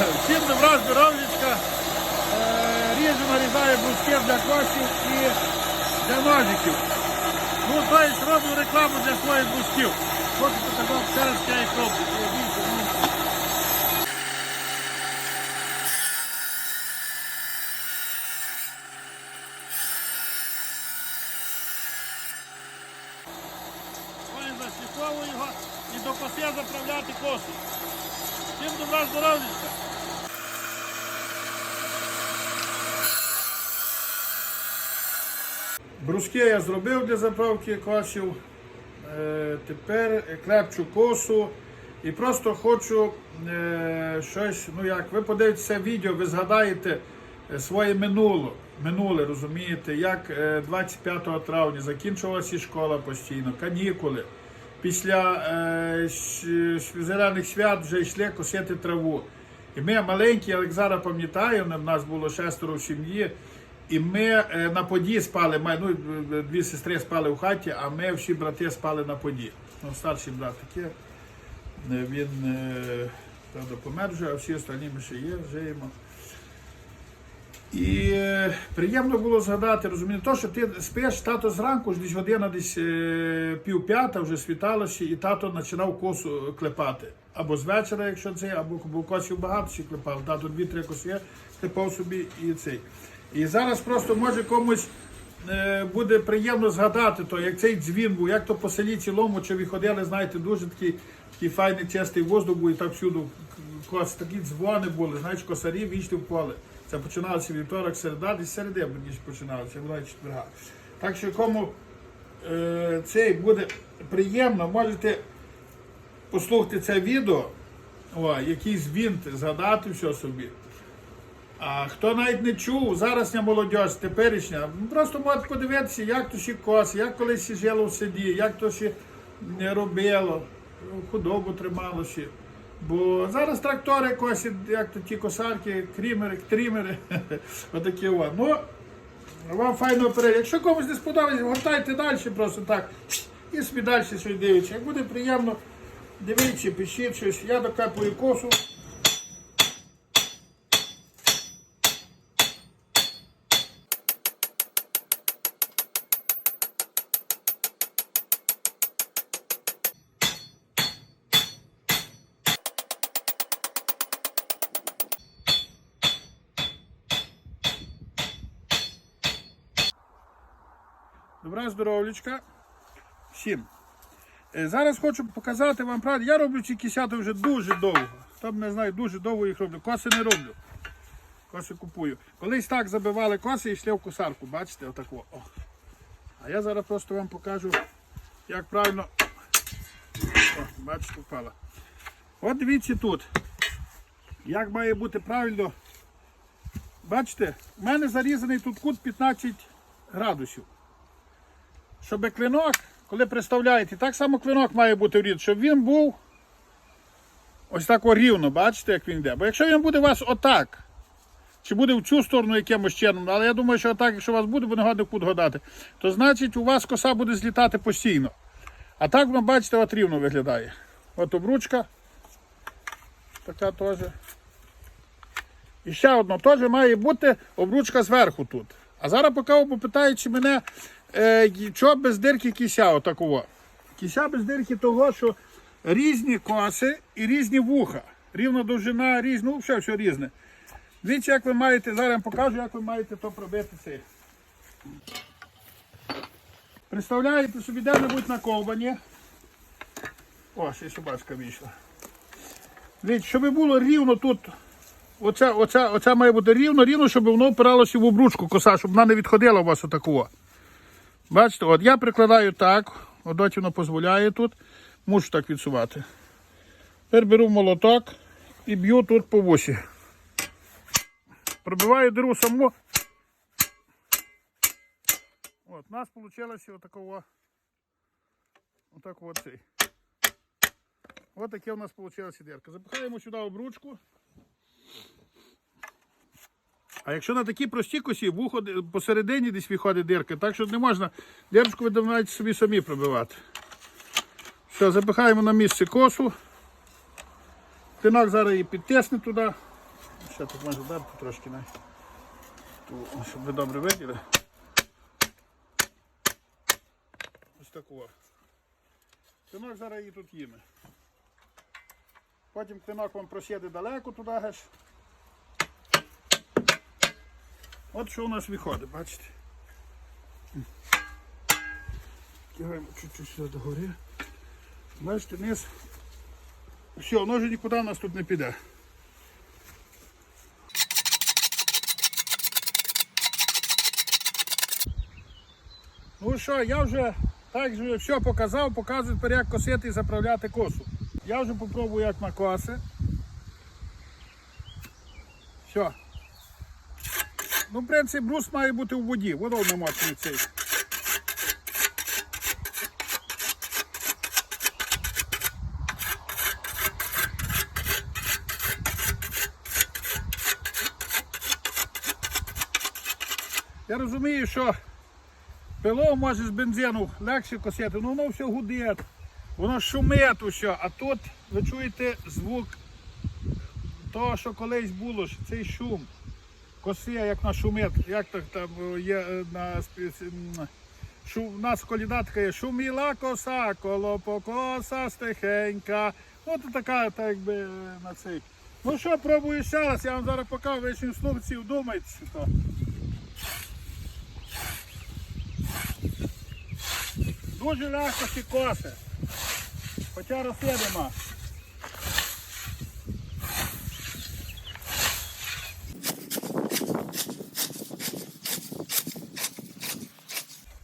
Всім добра, здоров'ячка. Е, Ріжу нарізаю бруски для кошів і для ножиків. Ну, то є роблю рекламу для своїх брусків. Хочу показати ще раз, я їх роблю. Зашліфовую його і до коси заправляти косу. Всім добра, здоров'ячка. Бруски я зробив для заправки кошів. Е, тепер клепчу косу і просто хочу е, щось, ну як, ви подивитеся відео, ви згадаєте е, своє минуле, минуле, розумієте, як е, 25 травня закінчувалася школа постійно, канікули. Після е, зелених свят вже йшли косити траву. І ми маленькі, як зараз пам'ятаю, в нас було шестеро в сім'ї. І ми е, на поді спали, ну, дві сестри спали в хаті, а ми всі брати спали на поді. Ну, старший брат таке, е, він правда, помер вже, а всі останні ми ще є, живемо. І е, приємно було згадати, розумієте, то, що ти спиш, тато зранку, десь година десь е, пів п'ята вже світалося, і тато починав косу клепати. Або з вечора, якщо це, або бо косів багато ще клепав. Тато дві-три коси клепав собі і цей. І зараз просто може комусь е, буде приємно згадати то, як цей дзвін був, як то по селі цілому, чи ви ходили, знаєте, дуже такий, такий файний чистий воздух був, і так всюди кос, такі дзвони були, знаєш, косарі вийшли в поле. Це починалося вівторок, середа, десь середи ніж починалося, була четверга. Так що кому е, цей буде приємно, можете послухати це відео, о, якийсь вінт, згадати все собі. А хто навіть не чув, зарасня молодь, теперішня, просто можете подивитися, як то ще кос, як колись жило в селі, як то ще не робило, худобу тримало ще. Бо зараз трактори косять, як то ті косарки, крімери, трімери, отакі о. Ну, вам файно перегляд. Якщо комусь не сподобається, гортайте далі просто так. І собі далі щось дивіться. Як буде приємно, дивіться, пишіть щось. Я докапую косу. Добра здоров'ячка. Всім. Е, Зараз хочу показати вам правду. Я роблю ці кисята вже дуже довго. Там не знаю, дуже довго їх роблю. Коси не роблю. Коси купую. Колись так забивали коси і йшли в косарку. Бачите, отако. О. А я зараз просто вам покажу, як правильно. О, бачите, впала. От дивіться тут. Як має бути правильно. Бачите, в мене зарізаний тут кут 15 градусів щоб клинок, коли представляєте, так само клинок має бути рівно, щоб він був ось так рівно, бачите, як він йде. Бо якщо він буде у вас отак, чи буде в цю сторону якимось чином, але я думаю, що отак, якщо у вас буде, буде годний кут гадати, то значить у вас коса буде злітати постійно. А так воно, бачите, от рівно виглядає. От обручка. Така теж. І ще одно теж має бути обручка зверху тут. А зараз поки попитаючи мене, е, чого без дирки кися отакого. Кися без дирки того, що різні коси і різні вуха. Рівна довжина, різна, ну все, все різне. Дивіться, як ви маєте, зараз я покажу, як ви маєте то пробити цей. Представляєте собі де-небудь на ковбані. О, ще собачка вийшла. Дивіться, щоб було рівно тут Оце, оце, оце має бути рівно, рівно, щоб воно впиралося в обручку коса, щоб вона не відходила у вас отакого. Бачите, от я прикладаю так, от воно дозволяє тут, мушу так відсувати. Тепер беру молоток і б'ю тут по вусі. Пробиваю диру саму. От, у нас вийшло отакого. Отак цей. Ось таке у нас вийшла дірка. Запихаємо сюди обручку. А якщо на такій простій косі, вухо д- посередині десь виходить дирка, так що не можна дирочку ви собі самі пробивати. Все, запихаємо на місце косу. Тинок зараз її підтисне туди. Ще тут можу дати трошки. Ту, щоб ви добре виділи. Ось такого. Клинок зараз її тут їме. Потім клинок вам просіде далеко туди геш. От що у нас виходить, бачите. Тягаємо чуть-чуть сюди догори. Бачите, низ. Все, воно вже нікуди у нас тут не піде. Ну що, я вже так же все показав, показую тепер як косити і заправляти косу. Я вже попробую як на коси. Все. Ну, в принципі, брус має бути в воді, водою намочений цей. Я розумію, що пило може з бензину легше косити, але воно все гудить, воно шумить усе, а тут ви чуєте звук того, що колись було, що цей шум. Коси, як на шумить, як так там є е, на шу, у нас колідатка є шуміла коса, коло покоса стихенька. От така, так якби е, на цей. Ну що, пробую ще раз, я вам зараз покажу, ще інструкції вдумайтеся. То. Дуже легко ці коси. Хоча роси нема.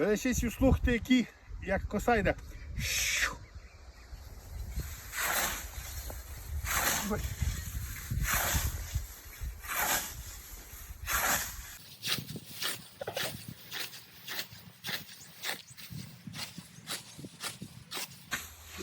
Ви ще слухайте, які, як коса йде.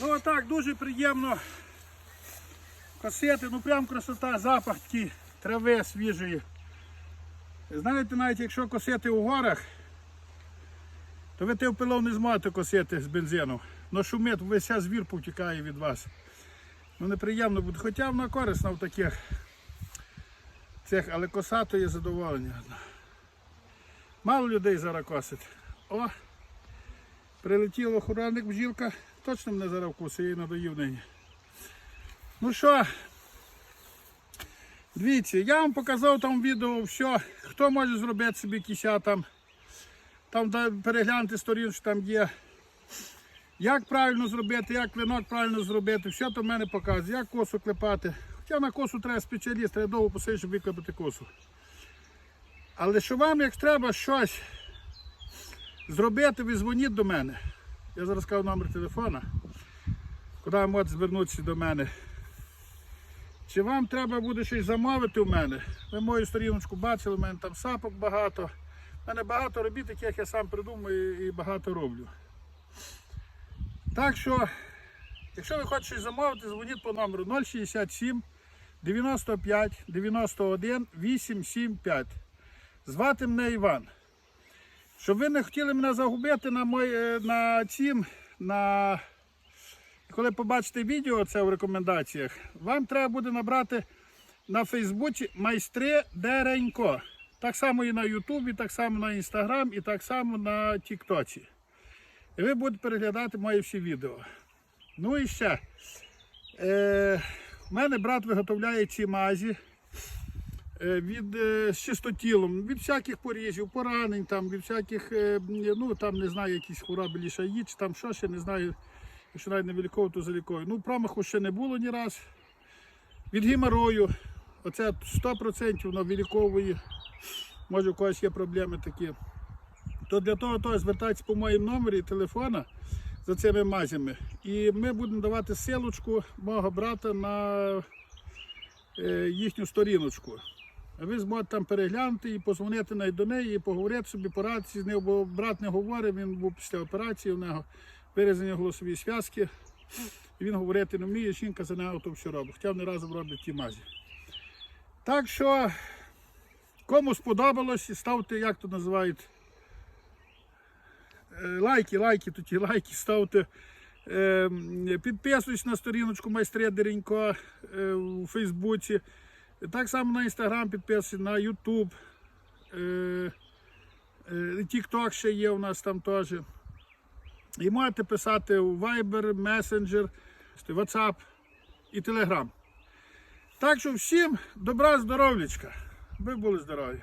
Ну а так, дуже приємно косити, ну прям красота, запах такий трави свіжої. Знаєте, навіть якщо косити у горах, то ви те пилов не зможете косити з бензину. Но шумить, весь час звір повтікає від вас. Ну неприємно буде. Хоча вона корисна в таких цих, але коса то є задоволення. Мало людей зараз косить. О! Прилетів охоронник бжілка, точно мене зараз вкусить, я їй надоїв нині. Ну що, дивіться, я вам показав там відео все, хто може зробити собі кися там. Там да, перегляньте сторін, що там є. Як правильно зробити, як клинок правильно зробити, все то в мене показує, як косу клепати. Хоча на косу треба спеціаліст, треба довго посидіти, щоб виклепати косу. Але що вам, як треба щось зробити, ви дзвоніть до мене. Я зараз скажу номер телефона, куди ви можете звернутися до мене. Чи вам треба буде щось замовити у мене? Ви мою сторіночку бачили, у мене там сапок багато. У мене багато робіт, яких я сам придумую і багато роблю. Так що, якщо ви хочете щось замовити, дзвоніть по номеру 067 95 91 875. Звати мене Іван. Щоб ви не хотіли мене загубити на мой, е, на цім, на коли побачите відео це в рекомендаціях, вам треба буде набрати на Фейсбуці майстри Деренько. Так само і на Ютубі, так само на Інстаграм і так само на Тіктоці. І ви будете переглядати мої всі відео. Ну і ще. Е, в мене брат виготовляє ці мазі е, від е, з чистотілом, від всяких порізів, поранень, там, від всяких, е, ну там не знаю, якісь хвороби лішаї, чи там що ще не знаю, якщо навіть не виліковую, то заліковую. Ну, промаху ще не було ні раз. Від геморою, оце 100% воно виліковує. Може у когось є проблеми такі. То для того, то звертайтеся по моєму номері телефона за цими мазями. І ми будемо давати силочку мого брата на е, їхню сторіночку. Ви зможете там переглянути і позвонити навіть до неї, і поговорити собі, порадитися з нею, бо брат не говорить, він був після операції, у нього вирізані голосові зв'язки. І він говорити не вміє, жінка за нього то все робить. Хоча вони разом роблять ті мазі. Так що, кому сподобалось, ставте, як то називають, е, лайки, лайки, то ті лайки ставте. Е, Підписуйтесь на сторіночку майстре Деренько е, у Фейсбуці. Так само на інстаграм підписуйтесь, на Ютуб. Тікток ще є у нас там теж. І можете писати у Viber, Messenger, WhatsApp і Telegram. Так що всім добра, здоров'ячка. Ви були здорові.